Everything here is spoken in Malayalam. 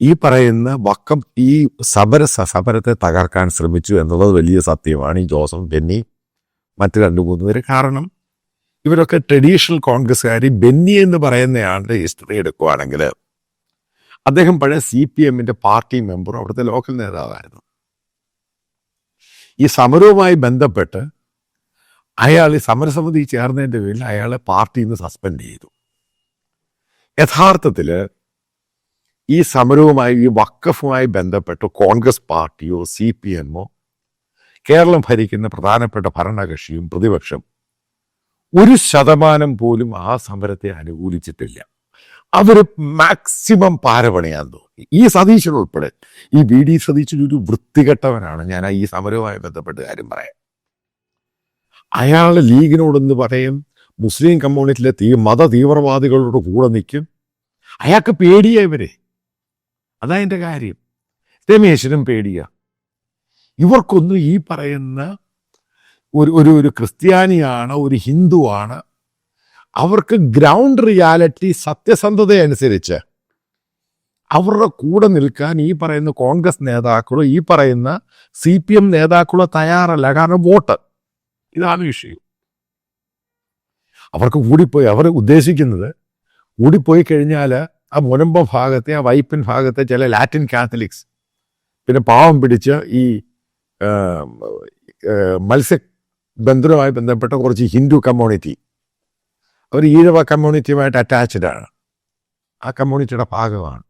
ഈ പറയുന്ന വക്കം ഈ സമര സമരത്തെ തകർക്കാൻ ശ്രമിച്ചു എന്നുള്ളത് വലിയ സത്യമാണ്. ഈ ജോസഫ് ബെന്നി മറ്റു രണ്ടു മൂന്ന് പേര്. കാരണം ഇവരൊക്കെ ട്രഡീഷണൽ കോൺഗ്രസ്സുകാർ ബെന്നി എന്ന് പറയുന്നയാളുടെ ഹിസ്റ്ററി എടുക്കുവാണെങ്കിൽ അദ്ദേഹം പഴയ സി പി എമ്മിന്റെ പാർട്ടി മെമ്പറും അവിടുത്തെ ലോക്കൽ നേതാവായിരുന്നു. ഈ സമരവുമായി ബന്ധപ്പെട്ട് അയാൾ ഈ സമരസമിതി ചേർന്നതിന്റെ പേരിൽ അയാളെ പാർട്ടിയിൽ നിന്ന് സസ്പെൻഡ് ചെയ്തു. യഥാർത്ഥത്തിൽ ഈ സമരവുമായി ഈ വക്കഫുമായി ബന്ധപ്പെട്ട് കോൺഗ്രസ് പാർട്ടിയോ സി പി എമ്മോ കേരളം ഭരിക്കുന്ന പ്രധാനപ്പെട്ട ഭരണകക്ഷിയും പ്രതിപക്ഷം ഒരു ശതമാനം പോലും ആ സമരത്തെ അനുകൂലിച്ചിട്ടില്ല. അവർ മാക്സിമം പാരപണിയാൻ തോന്നി ഈ സതീശൻ ഉൾപ്പെടെ ഈ വി ഡി സതീശൻ ഒരു വൃത്തികെട്ടവനാണ്. ഞാൻ ഈ സമരവുമായി ബന്ധപ്പെട്ട് കാര്യം പറയാം. അയാളുടെ ലീഗിനോടൊന്ന് പറയും മുസ്ലിം കമ്മ്യൂണിറ്റിയിലെ തീ മത തീവ്രവാദികളോട് കൂടെ നിൽക്കും. അയാൾക്ക് പേടിയാ ഇവരെ. അതാ എന്റെ കാര്യം. രമേശനും പേടിയ. ഇവർക്കൊന്നും ഈ പറയുന്ന ഒരു ഒരു ഒരു ക്രിസ്ത്യാനിയാണ് ഒരു ഹിന്ദുവാണ്. അവർക്ക് ഗ്രൗണ്ട് റിയാലിറ്റി സത്യസന്ധത അനുസരിച്ച് അവരുടെ കൂടെ നിൽക്കാൻ ഈ പറയുന്ന കോൺഗ്രസ് നേതാക്കളോ ഈ പറയുന്ന സി പി എം നേതാക്കളോ തയ്യാറല്ല. കാരണം വോട്ട് ഇതാണ് വിഷയം. അവർക്ക് കൂടിപ്പോയി അവർ ഉദ്ദേശിക്കുന്നത് കൂടിപ്പോയി കഴിഞ്ഞാൽ ആ മുനമ്പ ഭാഗത്തെ ആ വൈപ്പിൻ ഭാഗത്തെ ചില ലാറ്റിൻ കാത്തലിക്സ്. പിന്നെ പാവം പിടിച്ച് ഈ മത്സ്യ ആ, മത്സ്യബന്ധനവുമായി ബന്ധപ്പെട്ട കുറച്ച് ഹിന്ദു കമ്മ്യൂണിറ്റി. അവർ ഈഴവ കമ്മ്യൂണിറ്റിയുമായിട്ട് അറ്റാച്ച്ഡ് ആണ്. ആ കമ്മ്യൂണിറ്റിയുടെ ഭാഗമാണ്.